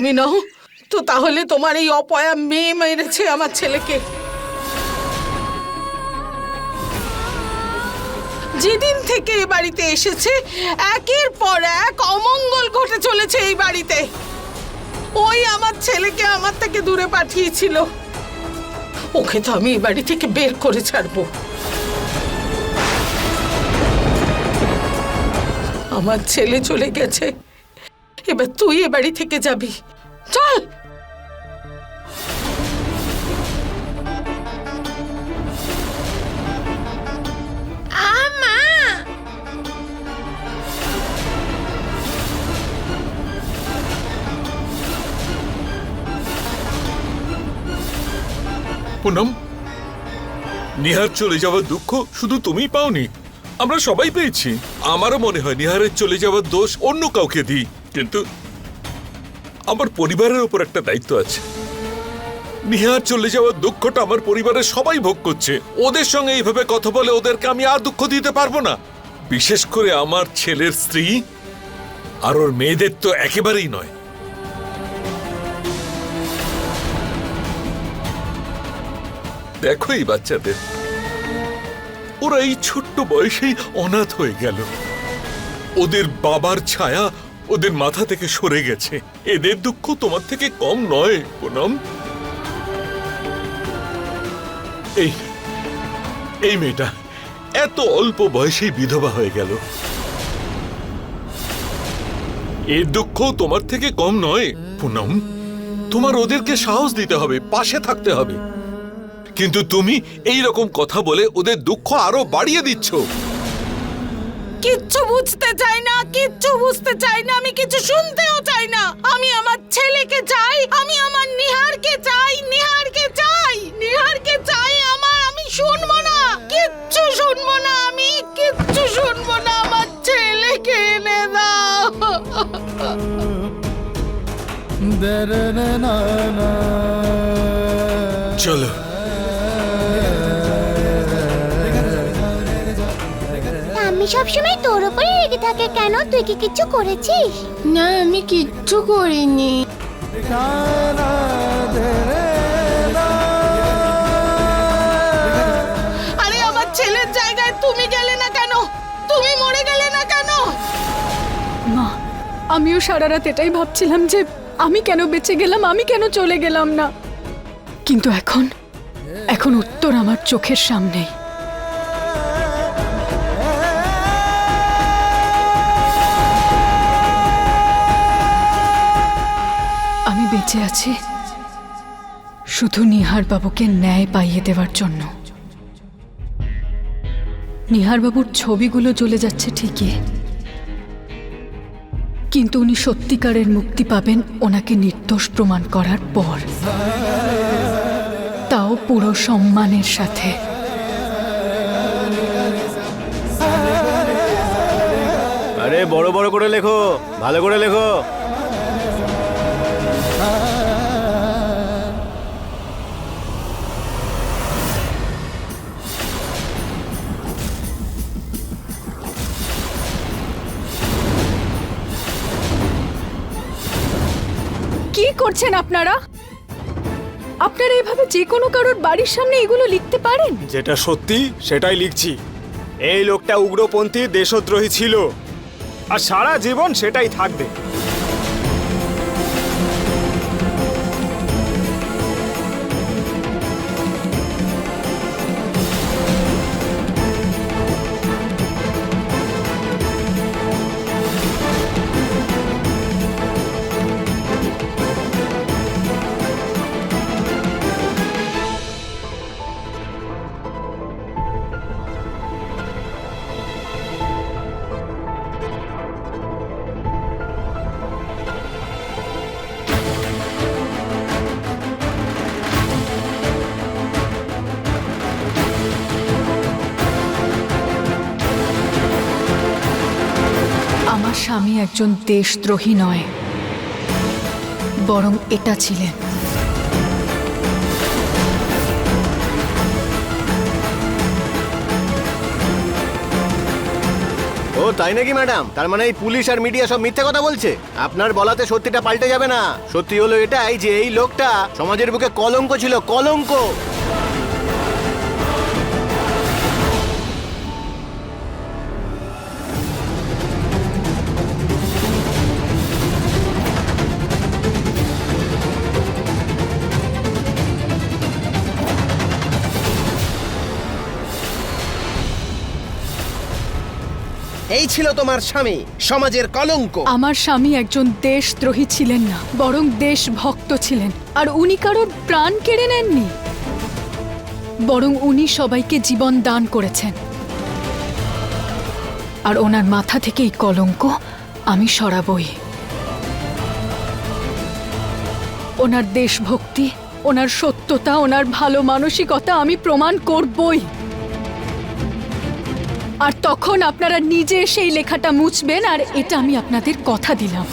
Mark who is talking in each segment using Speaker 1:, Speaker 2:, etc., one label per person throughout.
Speaker 1: তুমি নও, তো তাহলে তোমার এই অপয়া মেয়ে মেরেছে আমার ছেলেকে। যেদিন থেকে এ বাড়িতে এসেছে, একের পর এক অমঙ্গল ঘটে চলেছে এই বাড়িতে। ওই আমার ছেলেকে আমার থেকে দূরে পাঠিয়েছিল। ওকে তো আমি এই বাড়ি থেকে বের করে ছাড়বো। আমার ছেলে চলে গেছে। এবার তুই এ বাড়ি থেকে যাবি। চল।
Speaker 2: পুনম নিহার চলে যাওয়ার দুঃখ শুধু তুমিই পাওনি আমরা সবাই পেয়েছি। আমারও মনে হয় নিহারের চলে যাওয়ার দোষ অন্য কাউকে দিই। কিন্তু আমার পরিবারের ওপর একটা দায়িত্ব আছে। নিহার চলে যাওয়ার দুঃখটা আমার পরিবারের সবাই ভোগ করছে। ওদের সঙ্গে এইভাবে কথা বলে ওদেরকে আমি আর দুঃখ দিতে পারব না। বিশেষ করে আমার ছেলের স্ত্রী আর ওর মেয়েদের তো একেবারেই নয়। দেখো এই বাচ্চাদের, ওরা এই ছোট্ট বয়সেই অনাথ হয়ে গেল। ওদের বাবার ছায়া ওদের মাথা থেকে সরে গেছে। এদের দুঃখ তোমার থেকে কম নয়, পুনম। এই এই মেয়েটা এত অল্প বয়সেই বিধবা হয়ে গেল। এর দুঃখ তোমার থেকে কম নয়, পুনম। তোমার ওদেরকে সাহস দিতে হবে, পাশে থাকতে হবে। কিন্তু তুমি এই রকম কথা বলে ওদের দুঃখ আরও বাড়িয়ে দিচ্ছ।
Speaker 1: কিচ্ছু বুঝতে চাই না কিচ্ছু বুঝতে চাই না আমি কিছু শুনতেও চাই না। আমি আমার ছেলেকে চাই আমি আমার নিহারকে চাই নিহারকে চাই নিহারকে চাই আমার আমি শুনব না কিচ্ছু শুনব না আমি কিচ্ছু শুনব না আমার ছেলেকে এনে দাও।
Speaker 2: চলো।
Speaker 3: সবসময় তোর উপরে রেগে থাকে কেন? তুই কি কিছু করেছিস?
Speaker 4: না আমি কিচ্ছু করিনি।
Speaker 1: আরে আমার ছেলের জায়গায় তুমি গেলে না কেন? তুমি মরে গেলে না কেন?
Speaker 5: মা আমিও সারা রাত এটাই ভাবছিলাম যে আমি কেন বেঁচে গেলাম আমি কেন চলে গেলাম না? কিন্তু এখন এখন উত্তর আমার চোখের সামনেই। বেঁচে আছি। শুধু নিহার বাবুকে ন্যায় পাইয়ে দেওয়ার জন্য। নিহার বাবুর ছবিগুলো জ্বলে যাচ্ছে ঠিকই। কিন্তু উনি সত্যিকারের মুক্তি পাবেন ওনাকে নির্দোষ প্রমাণ করার পর। তাও পুরো সম্মানের সাথে।
Speaker 6: আরে বড় বড় করে লেখো, ভালো করে লেখো।
Speaker 5: করছেন আপনারা? আপনারা এভাবে যে কোনো কারোর বাড়ির সামনে এগুলো লিখতে পারেন?
Speaker 6: যেটা সত্যি, সেটাই লিখছি। এই লোকটা উগ্রপন্থী, দেশদ্রোহী ছিল। আর সারা জীবন সেটাই থাকবে।
Speaker 5: একজন দেশদ্রোহী নয়, বরং এটা ছিলেন।
Speaker 7: ও, তাই নাকি, ম্যাডাম? তার মানে এই পুলিশ আর মিডিয়া সব মিথ্যে কথা বলছে? আপনার বলাতে সত্যিটা পাল্টে যাবে না। সত্যি হলো এটাই যে এই লোকটা সমাজের বুকে কলঙ্ক ছিল, কলঙ্ক!
Speaker 8: এই ছিল তোমার স্বামী, সমাজের কলঙ্ক।
Speaker 5: আমার স্বামী একজন দেশদ্রোহী ছিলেন না, বরং দেশভক্ত ছিলেন, আর উনি কারোর প্রাণ কেড়ে নেননি। বরং উনি সবাইকে জীবন দান করেছেন। আর ওনার মাথা থেকে এই কলঙ্ক, আমি সরাবই। ওনার দেশভক্তি, ওনার সত্যতা, ওনার ভালো মানসিকতা আমি প্রমাণ করবই। আর তখন আপনারা নিজে সেই লেখাটা মুছবেন আর এটা আমি আপনাদের কথা দিলাম।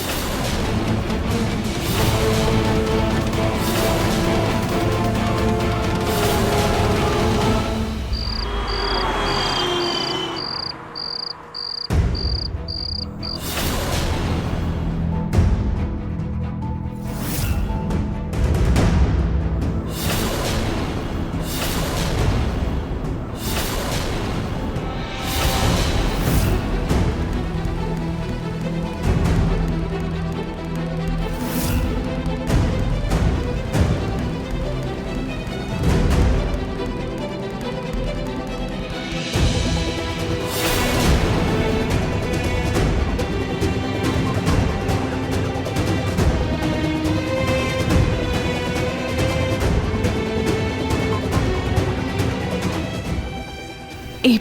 Speaker 5: এই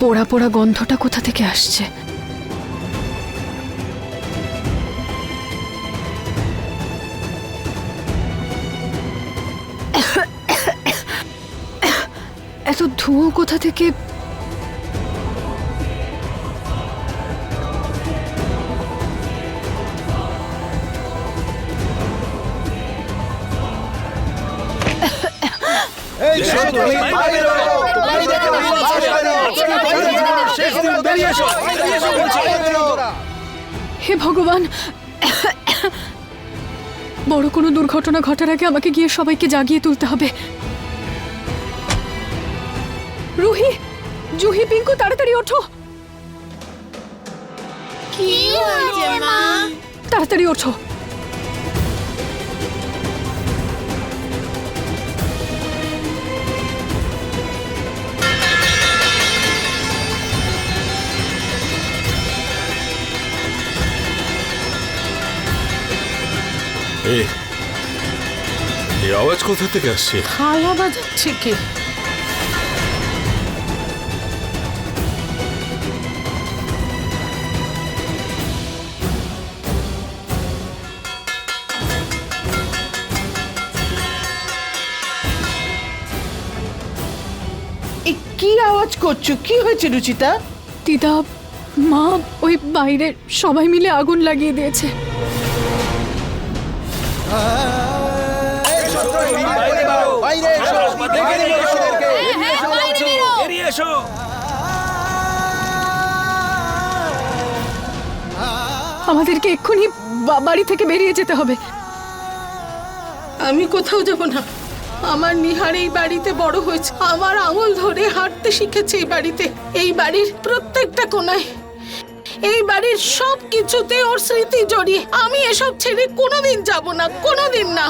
Speaker 5: পোড়া পোড়া গন্ধটা কোথা থেকে আসছে? এত ধুঁয়ো কোথা থেকে? হে ভগবান বড় কোনো দুর্ঘটনা ঘটার আগে আমাকে গিয়ে সবাইকে জাগিয়ে তুলতে হবে। রুহি জুহি পিঙ্কু তাড়াতাড়ি ওঠো।
Speaker 3: কি
Speaker 5: তাড়াতাড়ি ওঠো।
Speaker 2: এই আওয়াজ কোথা থেকে আসছে?
Speaker 1: হাওয়া বাজাচ্ছে কে?
Speaker 8: এ কি আওয়াজ করছ? কি হয়েছে রুচিতা?
Speaker 5: দিদা মা ওই বাইরে সবাই মিলে আগুন লাগিয়ে দিয়েছে। আমাদেরকে এক্ষুনি বাড়ি থেকে বেরিয়ে যেতে হবে।
Speaker 1: আমি কোথাও যাব না। আমার নিহার এই বাড়িতে বড় হয়েছে। আমার আঙুল ধরে হাঁটতে শিখেছে এই বাড়িতে। এই বাড়ির প্রত্যেকটা কোনায়। এই বাড়ির সব কিছুতে ওর স্মৃতি জড়িয়ে আমি এসব ছেড়ে কোনোদিন যাব না কোনোদিন না।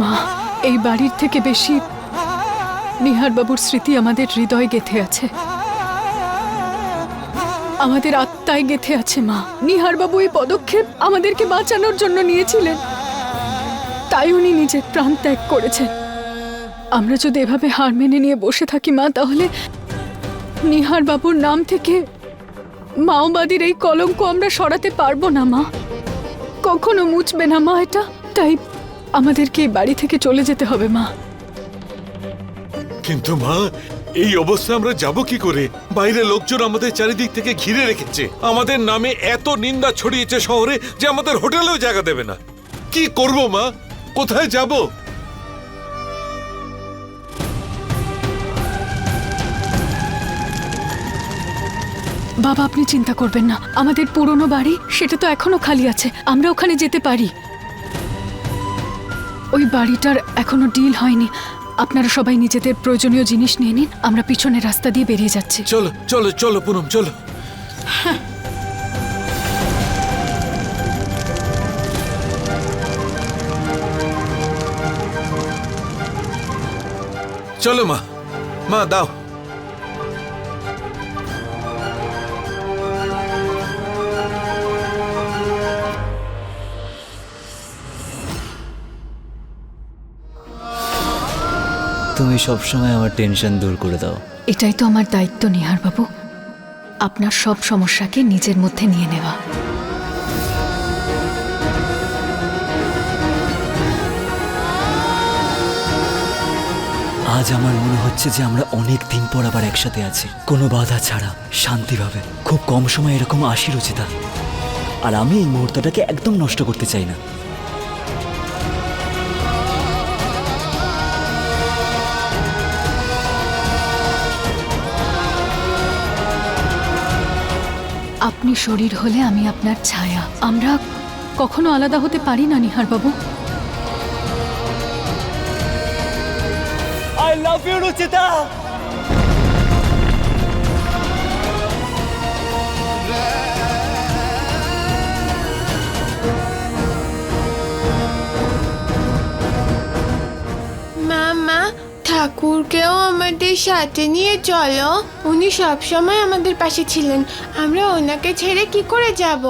Speaker 5: মা, এই বাড়ির থেকে বেশি নিহার বাবুর স্মৃতি আমাদের হৃদয় গেথে আছে। আমাদের আত্মায় গেথে আছে, মা। নিহার বাবু এই পদক্ষেপ আমাদেরকে বাঁচানোর জন্য নিয়েছিলেন। তাই উনি নিজের প্রাণ ত্যাগ করেছেন। আমরা যদি এভাবে হার মেনে নিয়ে বসে থাকি, মা, তাহলে নিহার বাবুর নাম থেকে মাওবাদীর এই কলঙ্ক আমরা সরাতে পারব না, মা। কখনো মুছবে না, মা, এটা। তাই আমাদেরকে এই বাড়ি থেকে চলে যেতে হবে, মা।
Speaker 2: কিন্তু, মা, এই অবস্থায় আমরা যাব কি করে? বাইরে লোকজন আমাদের চারিদিক থেকে ঘিরে রেখেছে। আমাদের নামে এত নিন্দা ছড়িয়েছে শহরে যে আমাদের হোটেলেও জায়গা দেবে না। কি করব, মা? কোথায় যাব?
Speaker 5: বাবা, আপনি চিন্তা করবেন না। আমাদের পুরনো বাড়ি, সেটা তো এখনও খালি আছে। আমরা ওখানে যেতে পারি। ওই বাড়িটার এখনও ডিল হয়নি। আপনারা সবাই নিজেদের প্রয়োজনীয় জিনিস নিয়ে নিন। আমরা পিছনের রাস্তা দিয়ে বেরিয়ে যাচ্ছি।
Speaker 2: চলো চলো চলো, পুনম, চলো। চলো মা। মা, দাও।
Speaker 9: তুমি সবসময় আমার টেনশন দূর করে দাও।
Speaker 5: এটাই তো আমার দায়িত্ব নিহার বাবু আপনার সব সমস্যাকে নিজের মধ্যে নিয়ে নেওয়া।
Speaker 9: আজ আমার মনে হচ্ছে যে আমরা অনেক দিন পর আবার একসাথে আছি। কোনো বাধা ছাড়া শান্তিভাবে। খুব কম সময় এরকম আসি রচিতা। আর আমি এই মুহূর্তটাকে একদম নষ্ট করতে চাই না।
Speaker 5: আপনি শরীর হলে আমি আপনার ছায়া। আমরা কখনো আলাদা হতে পারি না Nihar Babu
Speaker 9: I love you রচিতা।
Speaker 4: ঠাকুরকেও আমাদের সাথে নিয়ে চলো। উনি সবসময় আমাদের পাশে ছিলেন। আমরা ওনাকে ছেড়ে কি করে যাব?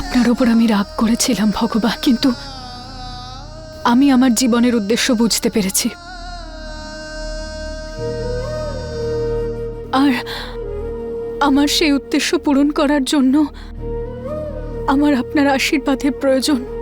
Speaker 5: আপনার ওপর আমি রাগ করেছিলাম ভগবান, কিন্তু আমি আমার জীবনের উদ্দেশ্য বুঝতে পেরেছি। আর আমার সেই উদ্দেশ্য পূরণ করার জন্য আমার আপনার আশীর্বাদের প্রয়োজন।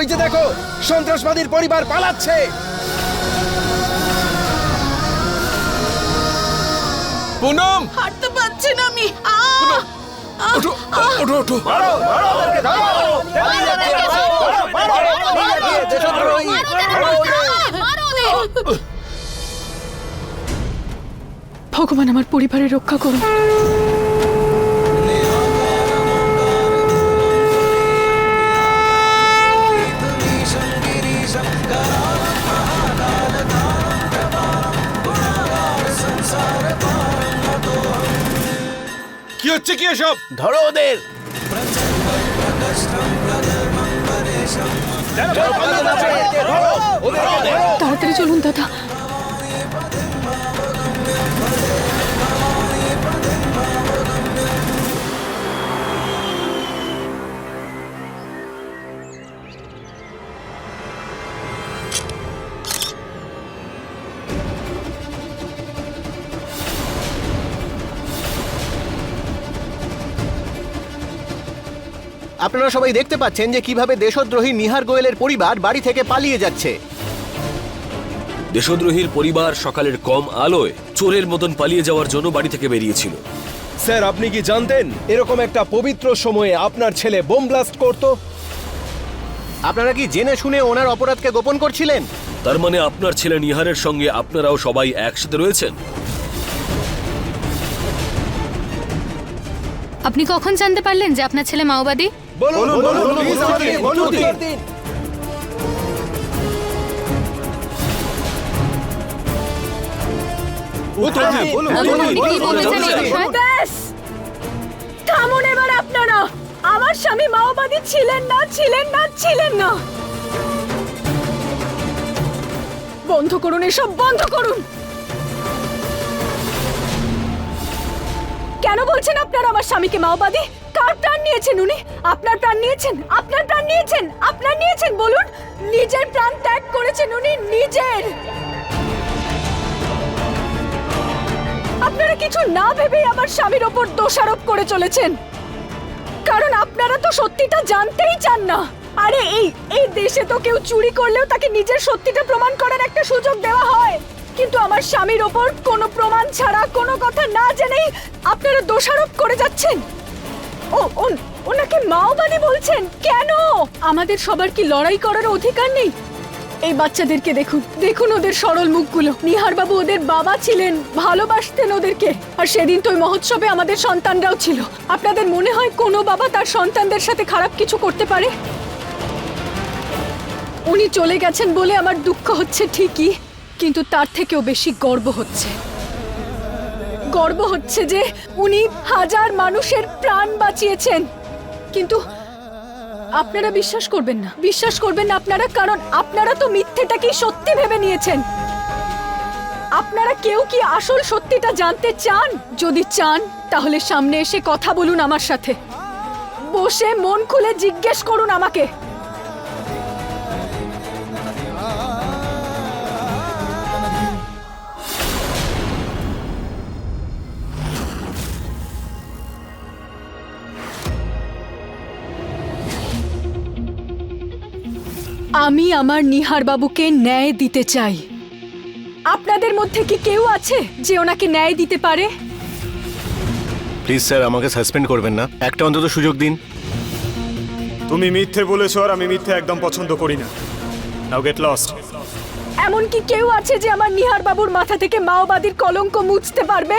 Speaker 8: ওই যে দেখো সন্ত্রাসবাদীর পরিবার পালাচ্ছে
Speaker 2: পুনম
Speaker 1: হাঁটতে পারছি না আমি
Speaker 2: ওঠো ওঠো ওঠো
Speaker 5: ভগবান আমার পরিবারের রক্ষা করুন
Speaker 2: হচ্ছে কি এসব?
Speaker 8: ধরো ওদের।
Speaker 5: তাড়াতাড়ি চলুন দাদা।
Speaker 7: আপনারা সবাই দেখতে পাচ্ছেন যে কীভাবে দেশদ্রোহী নিহার গোয়েলের পরিবার বাড়ি থেকে পালিয়ে যাচ্ছে।
Speaker 10: দেশদ্রোহীর পরিবার সকালের কম আলোয় চোরের মতন পালিয়ে যাওয়ার জন্য বাড়ি থেকে বেরিয়েছিল।
Speaker 8: স্যার আপনি কি জানতেন এরকম একটা পবিত্র সময়ে আপনার ছেলে বোম ব্লাস্ট করত?
Speaker 7: আপনারা কি জেনে শুনে ওনার অপরাধকে গোপন করছিলেন?
Speaker 10: তার মানে আপনার ছেলে নিহারের সঙ্গে আপনারাও সবাই একসাথে রয়েছেন?
Speaker 11: আপনি কখন জানতে পারলেন যে আপনার ছেলে মাওবাদী?
Speaker 8: বলুন দিন। উত্তর
Speaker 5: থামুন এবার আপনারা আমার স্বামী মাওবাদী ছিলেন না ছিলেন না ছিলেন না বন্ধ করুন এসব বন্ধ করুন কেন বলছেন আপনারা আমার স্বামীকে মাওবাদী কার প্রাণ নিয়েছেন উনি। আপনার প্রাণ নিয়েছেন, আপনার প্রাণ নিয়েছেন, আপনার নিয়েছেন, বলুন। নিজের প্রাণ ত্যাগ করেছেন উনি নিজের। আপনারা কিছু না ভেবেই আমার স্বামীর ওপর দোষারোপ করে চলেছেন। কারণ আপনারা তো সত্যিটা জানতেই চান না। আরে এই এই দেশে তো কেউ চুরি করলেও তাকে নিজের সত্যিটা প্রমাণ করার একটা সুযোগ দেওয়া হয়। কিন্তু আমার স্বামীর ওপর কোনো প্রমাণ ছাড়া কোনো কথা না জেনেই আপনারা দোষারোপ করে যাচ্ছেন। ও ওন- ওনাকে মাওবাদী বলছেন? কেন? আমাদের সবার কি লড়াই করার অধিকার নেই? এই বাচ্চাদেরকে দেখুন দেখুন ওদের সরল মুখগুলো। নিহার বাবু ওদের বাবা ছিলেন, ভালোবাসতেন ওদেরকে। আর সেদিন তো ওই মহোৎসবে আমাদের সন্তানরাও ছিল। আপনাদের মনে হয় কোনো বাবা তার সন্তানদের সাথে খারাপ কিছু করতে পারে? উনি চলে গেছেন বলে আমার দুঃখ হচ্ছে ঠিকই, কিন্তু তার থেকেও বেশি গর্ব হচ্ছে। গর্ব হচ্ছে যে উনি হাজার মানুষের প্রাণ বাঁচিয়েছেন। কিন্তু আপনারা বিশ্বাস করবেন না, বিশ্বাস করবেন না আপনারা, কারণ আপনারা তো মিথ্যেটাকেই সত্যি ভেবে নিয়েছেন? আপনারা কেউ কি আসল সত্যিটা জানতে চান? যদি চান, তাহলে সামনে এসে কথা বলুন আমার সাথে। বসে মন খুলে জিজ্ঞেস করুন আমাকে। আমি আমার নিহার বাবুকে ন্যায় দিতে চাই। আপনাদের মধ্যে কি কেউ আছে যে ওনাকে ন্যায় দিতে পারে?
Speaker 7: প্লিজ স্যার আমাকে সাসপেন্ড করবেন না। একটা অন্তত সুযোগ দিন।
Speaker 6: তুমি মিথ্যে বলেছ আর আমি মিথ্যে একদম পছন্দ করি না। নাও গেট লস্ট
Speaker 5: এমন কি কেউ আছে যে আমার নিহার বাবুর মাথা থেকে মাওবাদীর কলঙ্ক মুছতে পারবে?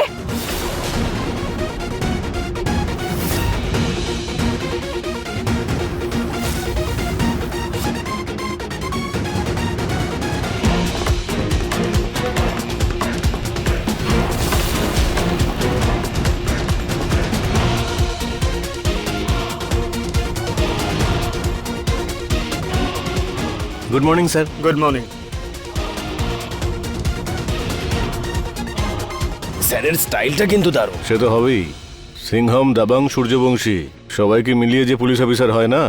Speaker 7: Good morning sir
Speaker 6: good morning
Speaker 8: স্যারের স্টাইলটা কিন্তু দারুণ।
Speaker 7: সে তো হবেই। সিংহম দাবাং সূর্যবংশী সবাইকে মিলিয়ে যে পুলিশ অফিসার হয় না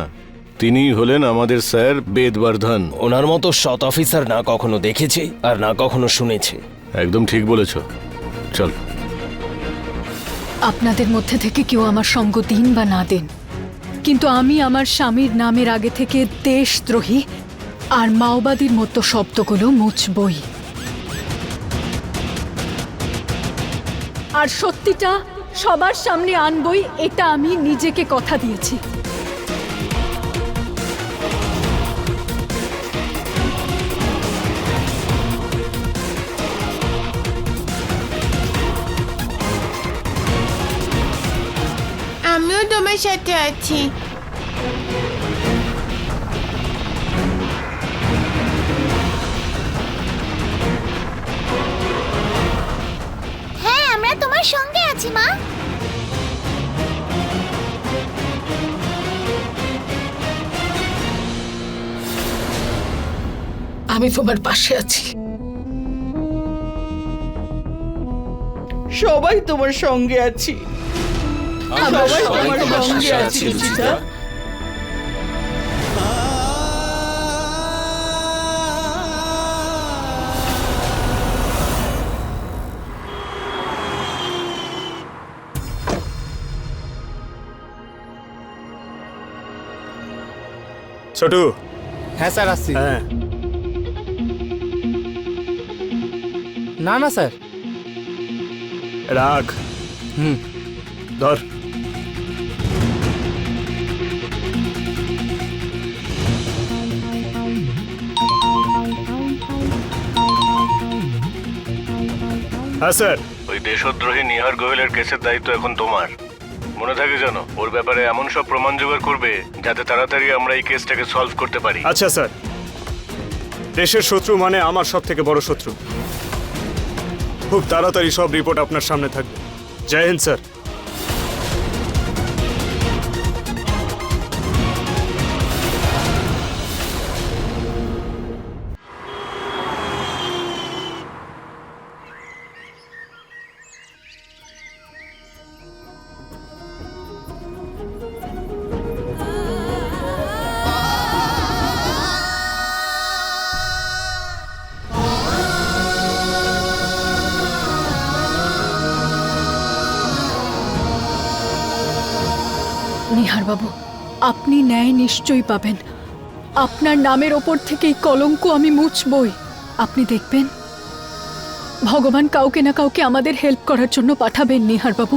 Speaker 7: তিনিই হলেন আমাদের স্যার বেদবর্ধন।
Speaker 8: ওনার মতো সৎ অফিসার না কখনো দেখেছি আর না কখনো শুনেছি।
Speaker 7: একদম ঠিক বলেছ। চল।
Speaker 5: আপনাদের মধ্যে থেকে কেউ আমার সঙ্গ দিন বা না দেন কিন্তু আমি আমার স্বামীর নামের আগে থেকে দেশদ্রোহী আর মাওবাদীর মতো শব্দগুলো মুছবই। আর সত্যিটা সবার সামনে আনবই, এটা আমি নিজেকে কথা দিয়েছি।
Speaker 4: আমিও তোমার সাথে আছি।
Speaker 1: আমি তোমার পাশে আছি। সবাই তোমার সঙ্গে আছি। সবাই তোমার সঙ্গে আছি রুচিতা।
Speaker 6: ছোটু।
Speaker 12: হ্যাঁ স্যার আসছি।
Speaker 6: হ্যাঁ।
Speaker 12: না না স্যার।
Speaker 6: রাখ
Speaker 12: হুম।
Speaker 6: ধর। হ্যাঁ স্যার।
Speaker 7: ওই দেশদ্রোহী নিহার গোয়েলের কেসের দায়িত্ব এখন তোমার। মনে থাকে জানো ওর ব্যাপারে এমন সব প্রমাণ জোগাড় করবে যাতে তাড়াতাড়ি আমরা এই কেসটাকে সলভ করতে পারি।
Speaker 6: আচ্ছা স্যার। দেশের শত্রু মানে আমার সব থেকে বড় শত্রু। খুব তাড়াতাড়ি সব রিপোর্ট আপনার সামনে থাকবে। জয় হিন্দ স্যার।
Speaker 5: নিহার বাবু আপনি ন্যায় নিশ্চয়ই পাবেন। আপনার নামের ওপর থেকে এই কলঙ্ক আমি মুছবই। আপনি দেখবেন, ভগবান কাউকে না কাউকে আমাদের হেল্প করার জন্য পাঠাবেন নিহার বাবু